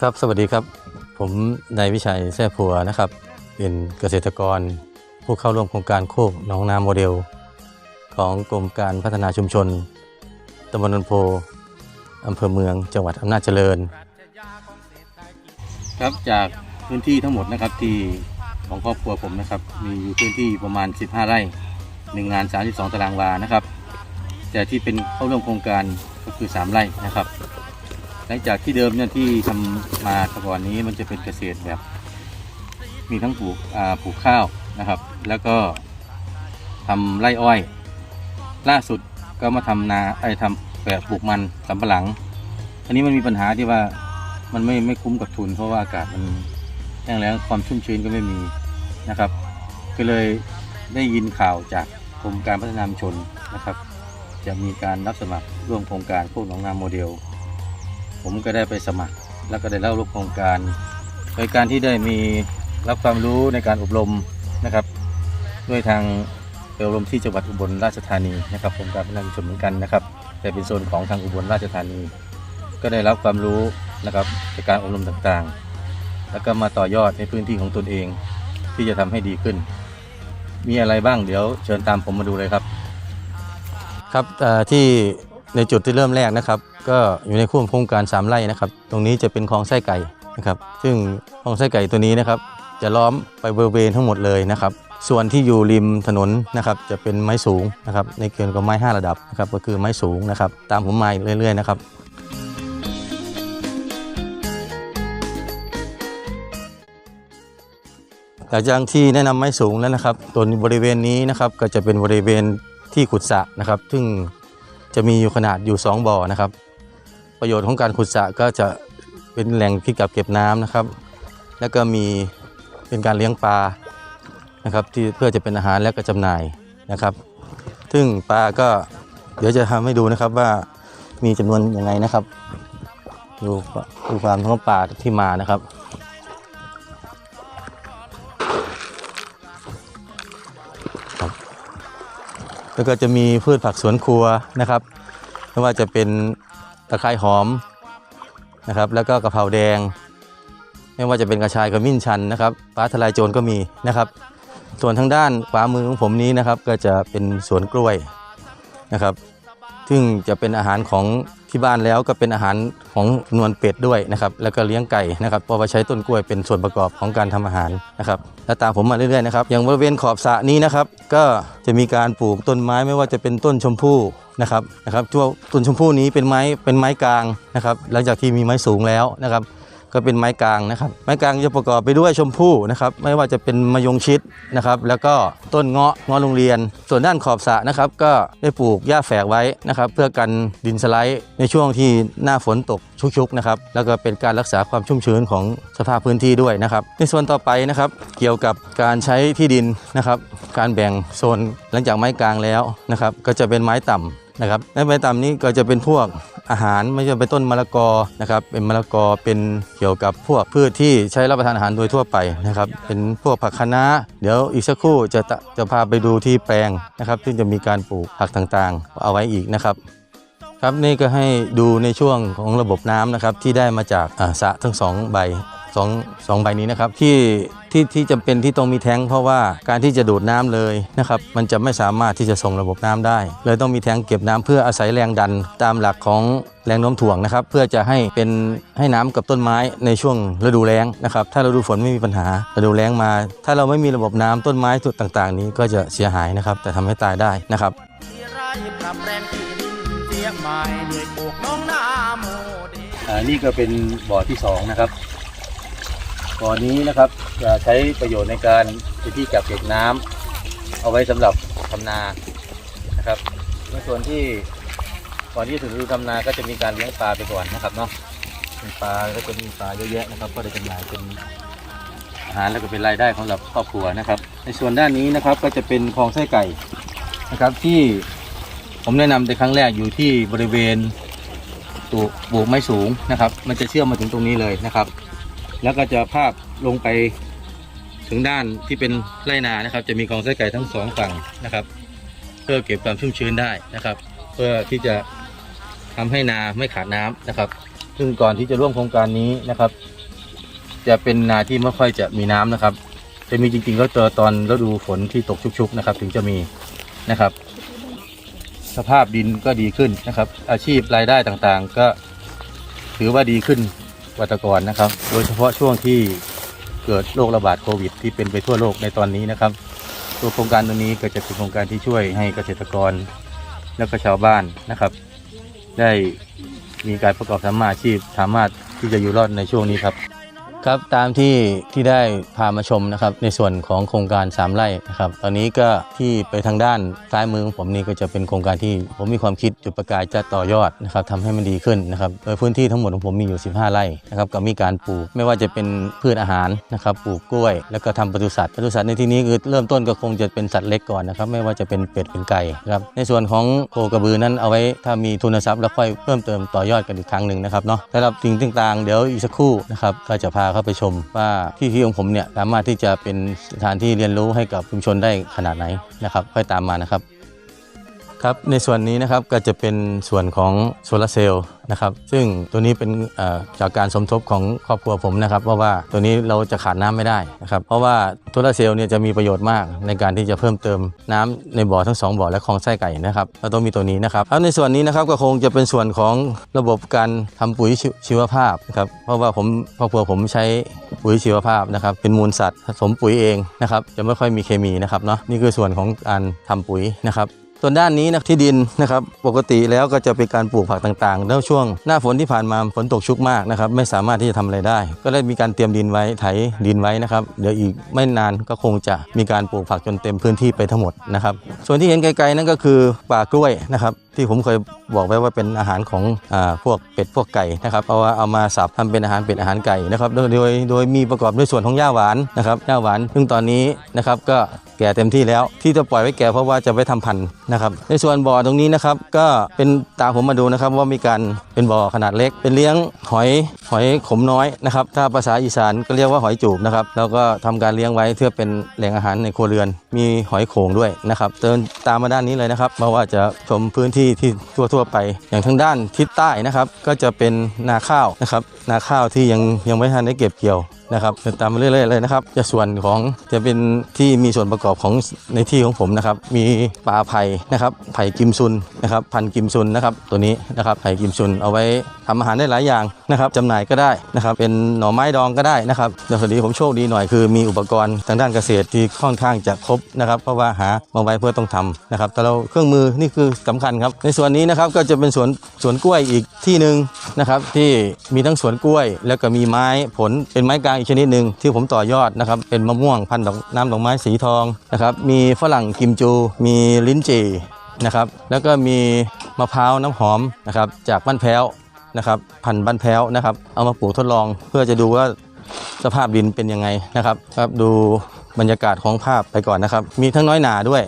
ครับสวัสดีครับ ผมนายวิชัยแซ่พัวนะครับ เป็นเกษตรกรผู้เข้าร่วมโครงการโคกหนองนาโมเดล ของกรมการพัฒนาชุมชนตำบลนนโพอำเภอเมืองจังหวัดอำนาจเจริญ ครับจากพื้นที่ทั้งหมดนะครับที่ของครอบครัวผมนะครับ มีอยู่พื้นที่ประมาณ 15 ไร่หนึ่งงาน 32 ตารางวานะครับ แต่ที่เป็นเข้าร่วมโครงการก็คือ 3 ไร่นะครับ หลังจากที่เดิมเนี่ยที่ทำมาแต่ก่อนนี้มันจะเป็นเกษตรแบบ มีทั้งปลูกอ่าปลูกข้าวนะครับ แล้วก็ทำไร่อ้อย ล่าสุดก็มาทำนาไอ้ทำแบบปลูกมันสำปะหลัง อันนี้มันมีปัญหาที่ว่ามันไม่ไม่คุ้มกับทุน เพราะว่าอากาศมันแห้งแล้งความชุ่มชื้นก็ไม่มีนะครับ ก็เลยได้ยินข่าวจากกรมการพัฒนาชุมชนนะครับ จะมีการรับสมัครร่วมโครงการพวกหนองนาโมเดล ผมก็ได้ไปสมัคร แล้วก็ได้เล่ารูปโครงการ โดยการที่ได้มีรับความรู้ในการอบรมนะครับ ด้วยทางไปอบรมที่จังหวัดอุบลราชธานีนะครับผมการพัฒนาชุมชนเหมือนกันนะครับ แต่เป็นโซนของทางอุบลราชธานี ก็ได้รับความรู้นะครับจากการอบรมต่างๆ แล้วก็มาต่อยอดในพื้นที่ของตนเอง ที่จะทำให้ดีขึ้น มีอะไรบ้างเดี๋ยวเชิญตามผมมาดูเลยครับ ครับที่ ในจุดที่เริ่มแรกนะครับ ก็อยู่ในควบโครงการ3ไร่นะครับ ตรงนี้จะเป็นคลองไส้ไก่นะครับ ซึ่งคลองไส้ไก่ตัวนี้นะครับ จะล้อมไปบริเวณทั้งหมดเลยนะครับ ส่วนที่อยู่ริมถนนนะครับ จะเป็นไม้สูงนะครับ ในเกณฑ์กับไม้ 5 ระดับนะครับ ก็คือไม้สูงนะครับ ตามผมมาเรื่อยๆนะครับหลังจากที่แนะนำไม้สูงแล้วนะครับตัวบริเวณนี้นะครับก็จะเป็นบริเวณที่ขุดสระนะครับ ซึ่ง จะมีอยู่ขนาดอยู่ 2 บ่อนะครับ ประโยชน์ของการขุดสระก็จะเป็นแหล่งที่กักเก็บน้ำนะครับ แล้วก็มีเป็นการเลี้ยงปลานะครับที่เพื่อจะเป็นอาหารและก็จำหน่ายนะครับ ซึ่งปลาก็เดี๋ยวจะทำให้ดูนะครับว่ามีจำนวนยังไงนะครับ ดูดูความท้องปลาที่มานะครับ แล้วก็จะมีพืชผักสวนครัวนะครับไม่ว่าจะเป็นตะไคร้หอมนะครับ แล้วก็กะเพราแดง ไม่ว่าจะเป็นกระชายขมิ้นชันนะครับฟ้าทลายโจรก็มีนะครับ ส่วนทางด้านขวามือของผมนี้นะครับ ก็จะเป็นสวนกล้วยนะครับ ซึ่งจะเป็นอาหารของที่บ้านแล้วก็เป็นอาหารของนวลเป็ดด้วยนะครับแล้วก็เลี้ยงไก่นะครับเพราะว่าใช้ต้นกล้วยเป็นส่วนประกอบของการทำอาหารนะครับและตามผมมาเรื่อยๆนะครับอย่างบริเวณขอบสระนี้นะครับก็จะมีการปลูกต้นไม้ไม่ว่าจะเป็นต้นชมพู่นะครับนะครับตัวต้นชมพู่นี้เป็นไม้เป็นไม้กลางนะครับหลังจากที่มีไม้สูงแล้วนะครับ ก็เป็นไม้กลางนะครับ ไม้กลางจะประกอบไปด้วยชมพู่นะครับ ไม่ว่าจะเป็นมะยงชิดนะครับ แล้วก็ต้นเงาะเงาะโรงเรียน ส่วนด้านขอบสระนะครับ ก็ได้ปลูกหญ้าแฝกไว้นะครับ เพื่อกันดินสไลด์ในช่วงที่หน้าฝนตกชุกๆนะครับ แล้วก็เป็นการรักษาความชุ่มชื้นของสภาพพื้นที่ด้วยนะครับ ในส่วนต่อไปนะครับ เกี่ยวกับการใช้ที่ดินนะครับ การแบ่งโซนหลังจากไม้กลางแล้วนะครับ ก็จะเป็นไม้ต่ำ นะครับในไม้ต่ำนี้ก็จะเป็นพวกอาหารไม่ใช่เป็นต้นมะละกอนะครับเป็นมะละกอเป็นเกี่ยวกับพวกพืชที่ใช้รับประทานอาหารโดยทั่วไปนะครับเป็นพวกผักคะน้าเดี๋ยวอีกสักครู่จะจะพาไปดูที่แปลงนะครับซึ่งจะมีการปลูกผักต่างๆ เอาไว้อีกนะครับครับนี่ก็ให้ดูในช่วงของระบบน้ำนะครับที่ได้มาจากสระทั้งสองใบ สองสองใบนี้นะครับที่ที่ที่จำเป็นที่ต้องมีแท้งเพราะว่าการที่จะดูดน้ำเลยนะครับมันจะไม่สามารถที่จะส่งระบบน้ำได้ เลยต้องมีแท้งเก็บน้ำเพื่ออาศัยแรงดันตามหลักของแรงโน้มถ่วงนะครับ เพื่อจะให้เป็นให้น้ำกับต้นไม้ในช่วงฤดูแล้งนะครับ ถ้าฤดูฝนไม่มีปัญหาฤดูแล้งมา ถ้าเราไม่มีระบบน้ำต้นไม้จุดต่างๆ นี้ก็จะเสียหายนะครับ แต่ทำให้ตายได้นะครับที่ไร่ปรับแปลงที่ดินเสียใหม่เหนื่อยปลูกน้องนาโมเดลอ่านี่ก็เป็นบ่อที่สองนะครับ บ่อนี้นะครับจะใช้ประโยชน์ในการเป็นที่กักเก็บน้ำเอาไว้สำหรับทำนานะครับในส่วนที่ก่อนที่จะถึงฤดูทำนาก็จะมีการเลี้ยงปลาไปก่อนนะครับเนาะปลาก็จะมีปลาเยอะแยะนะครับ ก็ได้จำหน่ายเป็นอาหารแล้วก็เป็นรายได้ของเราครอบครัวนะครับ ในส่วนด้านนี้นะครับก็จะเป็นคลองไส้ไก่นะครับที่ผมแนะนำในครั้งแรกอยู่ที่บริเวณปลูกปลูกไม้สูงนะครับ มันจะเชื่อมมาถึงตรงนี้เลยนะครับ แล้วก็จะภาพลงไปถึงด้านที่เป็นไรนานะครับ จะมีกองไส้ไก่ทั้งสองฝั่งนะครับ เพื่อเก็บความชุ่มชื้นได้นะครับ เพื่อที่จะทำให้นาไม่ขาดน้ำนะครับ ซึ่งก่อนที่จะร่วมโครงการนี้นะครับ จะเป็นนาที่ไม่ค่อยจะมีน้ำนะครับ จะมีจริงๆก็เจอตอนฤดูฝนที่ตกชุกๆนะครับ ถึงจะมีนะครับ สภาพดินก็ดีขึ้นนะครับ อาชีพรายได้ต่างๆ ก็ถือว่าดีขึ้น วัตกรนะครับ โดยเฉพาะช่วงที่เกิดโรคระบาดโควิด ที่เป็นไปทั่วโลกในตอนนี้นะครับ ตัวโครงการตัวนี้ก็จะเป็นโครงการที่ช่วยให้เกษตรกรและก็ชาวบ้านนะครับ ได้มีการประกอบทำมาอาชีพสามารถที่จะอยู่รอดในช่วงนี้ครับ ครับตามที่ที่ได้พามาชมนะครับในส่วนของโครงการสามไร่นะครับตอนนี้ก็ที่ไปทางด้านซ้ายมือของผมนี่ก็จะเป็นโครงการที่ผมมีความคิดจุดประกายจะต่อยอดนะครับทำให้มันดีขึ้นนะครับโดยพื้นที่ทั้งหมดของผมมีอยู่ 15 ไร่นะครับก็มีการปลูก ไม่ว่าจะเป็นพืชอาหารนะครับปลูกกล้วย แล้วก็ทำปศุสัตว์ปศุสัตว์ในที่นี้คือเริ่มต้นก็คงจะเป็นสัตว์เล็กก่อนนะครับไม่ว่าจะเป็นเป็ดเป็นไก่ครับในส่วนของโคกระบือนั้นเอาไว้ถ้ามีทุนทรัพย์แล้วค่อยเพิ่มเติมต่อยอดกันอีกครั้งหนึ่งนะครับเนาะสำหรับสิ่งต่างๆ เดี๋ยวอีกสักครู่นะครับก็จะพาเข้าไปชมว่าที่ที่ของผมเนี่ยสามารถที่จะเป็นสถานที่เรียนรู้ให้กับชุมชนได้ขนาดไหนนะครับค่อยตามมานะครับ ครับในส่วนนี้นะครับก็จะเป็นส่วนของโซลาร์เซลล์นะครับซึ่งตัวนี้เป็นจากการสมทบของครอบครัวผมนะครับเพราะว่าตัวนี้เราจะขาดน้ำไม่ได้นะครับเพราะว่าโซลาร์เซลล์เนี่ยจะมีประโยชน์มากในการที่จะเพิ่มเติมน้ำในบ่อทั้งสองบ่อและคลองไส้ไก่นะครับเราต้องมีตัวนี้นะครับแล้วในส่วนนี้นะครับก็คงจะเป็นส่วนของระบบการทำปุ๋ยชีชีวภาพนะครับเพราะว่าผมครอบครัวผมใช้ปุ๋ยชีวภาพนะครับเป็นมูลสัตว์ผสมปุ๋ยเองนะครับจะไม่ค่อยมีเคมีนะครับเนาะนี่คือส่วนของการทำปุ๋ยนะครับ ส่วนด้านนี้นะที่ดินนะครับปกติแล้วก็จะเป็นการปลูกผักต่างๆแล้วช่วงหน้าฝนที่ผ่านมาฝนตกชุกมากนะครับไม่สามารถที่จะทำอะไรได้ ก็ได้มีการเตรียมดินไว้ไถดินไว้นะครับเดี๋ยวอีกไม่นานก็คงจะมีการปลูกผักจนเต็มพื้นที่ไปทั้งหมดนะครับส่วนที่เห็นไกลๆนั่นก็คือป่ากล้วยนะครับ ที่ผมเคยบอกไว้ว่าเป็นอาหารของอาพวกเป็ดพวกไก่นะครับเพราะว่าเอามาสับทำเป็นอาหารเป็ดอาหารไก่นะครับโดยโดยโดยมีประกอบด้วยส่วนของหญ้าหวานนะครับหญ้าหวานซึ่งตอนนี้นะครับก็แก่เต็มที่แล้วที่จะปล่อยไว้แก่เพราะว่าจะไว้ทำพันธุ์นะครับในส่วนบ่อตรงนี้นะครับก็เป็นตามผมมาดูนะครับว่ามีการเป็นบ่อขนาดเล็ก เป็นเลี้ยงหอยหอยขมน้อยนะครับถ้าภาษาอีสานก็เรียกว่าหอยจูบนะครับแล้วก็ทำการเลี้ยงไว้เพื่อเป็นแหล่งอาหารในครัวเรือน มีหอยโขงด้วยนะครับเดินตามมาด้านนี้เลยนะครับเพราะว่าจะชมพื้นที่ที่ทั่วทั่วไป อย่างทางด้านทิศใต้นะครับ ก็จะเป็นนาข้าวนะครับ นาข้าวที่ยังยังไม่ทันได้เก็บเกี่ยว นะครับเดินตามมาเรื่อยๆเลยนะครับ จะส่วนของจะเป็นที่มีส่วนประกอบของในที่ของผมนะครับ มีปลาไผ่นะครับไผ่กิมซุนนะครับพันกิมซุนนะครับตัวนี้นะครับไผ่กิมซุนเอาไว้ทำอาหารได้หลายอย่างนะครับจำหน่ายก็ได้นะครับ เป็นหน่อไม้ดองก็ได้นะครับแต่พอดีผมโชคดีหน่อยคือมีอุปกรณ์ทางด้านเกษตรที่ค่อนข้างจะครบนะครับ เพราะว่าหามาไว้เพื่อต้องทำนะครับ แต่เราเครื่องมือนี่คือสำคัญครับ ในส่วนนี้นะครับก็จะเป็นสวนสวนกล้วยอีกที่หนึ่งนะครับที่มีทั้งสวนกล้วย แล้วก็มีไม้ผลเป็นไม้กลางอีกชนิดหนึ่งที่ผมต่อยอดนะครับเป็นมะม่วงพันธุ์ดอกน้ำดอกไม้สีทองนะครับมีฝรั่งกิมจู มีลิ้นจี่นะครับแล้วก็มีมะพร้าวน้ำหอมนะครับจากบ้านแพ้วนะครับพันธุ์บ้านแพ้วนะครับเอามาปลูกทดลองเพื่อจะดูว่าสภาพดินเป็นยังไงนะครับครับดูบรรยากาศของภาพไปก่อนนะครับ มีทั้งน้อยหนาด้วย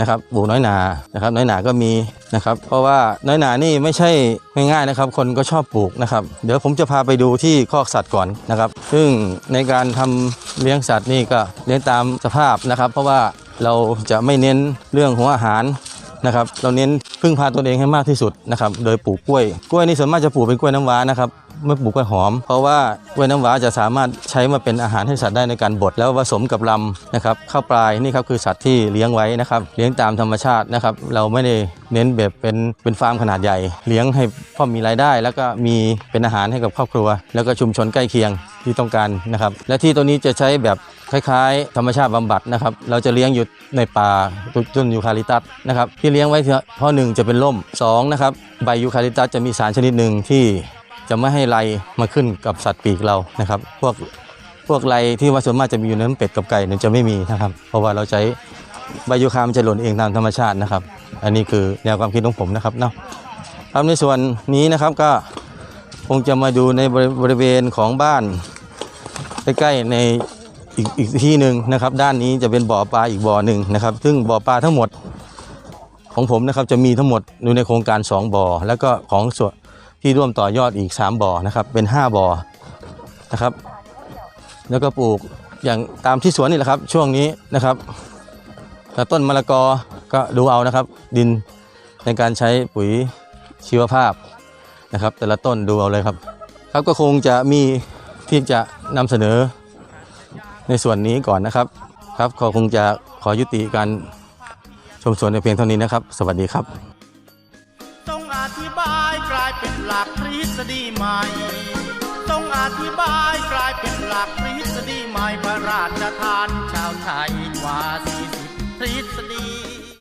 นะครับปลูกน้อยหนานะครับน้อยหนาก็มีนะครับเพราะว่าน้อยหนานี่ไม่ใช่ง่ายๆนะครับคนก็ชอบปลูกนะครับเดี๋ยวผมจะพาไปดูที่คอกสัตว์ก่อนนะครับซึ่งในการทำเลี้ยงสัตว์นี่ก็เลี้ยงตามสภาพนะครับ เพราะว่าเราจะไม่เน้นเรื่องของอาหารนะครับเราเน้นพึ่งพาตนเองให้มากที่สุดนะครับโดยปลูกกล้วย กล้วยนี่ส่วนมากจะปลูกเป็นกล้วยน้ำว้านะครับ ไม่ปลูกกล้วยหอม เพราะว่ากล้วยน้ำว้าจะสามารถใช้มาเป็นอาหารให้สัตว์ได้ในการบดแล้วผสมกับลำนะครับข้าวปลายนี่ครับคือสัตว์ที่เลี้ยงไว้นะครับ เลี้ยงตามธรรมชาตินะครับ เราไม่ได้เน้นแบบเป็นเป็นฟาร์มขนาดใหญ่ เลี้ยงให้พ่อมีรายได้ แล้วก็มีเป็นอาหารให้กับครอบครัว แล้วก็ชุมชนใกล้เคียงที่ต้องการนะครับ และที่ตัวนี้จะใช้แบบคล้ายๆ ธรรมชาติบำบัดนะครับ เราจะเลี้ยงอยู่ในป่าต้นยูคาลิตัสนะครับที่เลี้ยงไว้เพราะหนึ่งจะเป็นร่มสองนะครับใบยูคาลิตัสจะมีสารชนิดหนึ่งที่ จะไม่ให้ไรมาขึ้นกับสัตว์ปีกเรานะครับ พวกพวกไรที่ว่าส่วนมากจะมีอยู่ในน้ำเป็ดกับไก่เนี่ยจะไม่มีนะครับ เพราะว่าเราใช้ใบยูคามจะหล่นเองตามธรรมชาตินะครับ อันนี้คือแนวความคิดของผมนะครับเนาะครับในส่วนนี้นะครับก็คงจะมาดูในบริบริเวณของบ้านใกล้ๆในอีกอีกที่หนึ่งนะครับ ด้านนี้จะเป็นบ่อปลาอีกบ่อหนึ่งนะครับ ซึ่งบ่อปลาทั้งหมดของผมนะครับจะมีทั้งหมดอยู่ในโครงการ 2บ่อแล้วก็ของส่วน ที่ร่วมต่อยอดอีก 3 บ่อนะครับ เป็น 5 บ่อนะครับ แล้วก็ปลูกอย่างตามที่สวนนี่แหละครับ ช่วงนี้นะครับต่ต้นมะละกอก็ดูเอานะครับ ดินในการใช้ปุ๋ยชีวภาพนะครับ แต่ละต้นดูเอาเลยครับ ครับก็คงจะมีที่จะนำเสนอในส่วนนี้ก่อนนะครับ ครับขอคงจะขอยุติการชมสวนในเพียงเท่านี้นะครับ สวัสดีครับ ดีใหม่ต้องอธิบายกลายเป็นหลักทฤษฎีใหม่พระราชทานชาวไทยกว่า40ทฤษฎี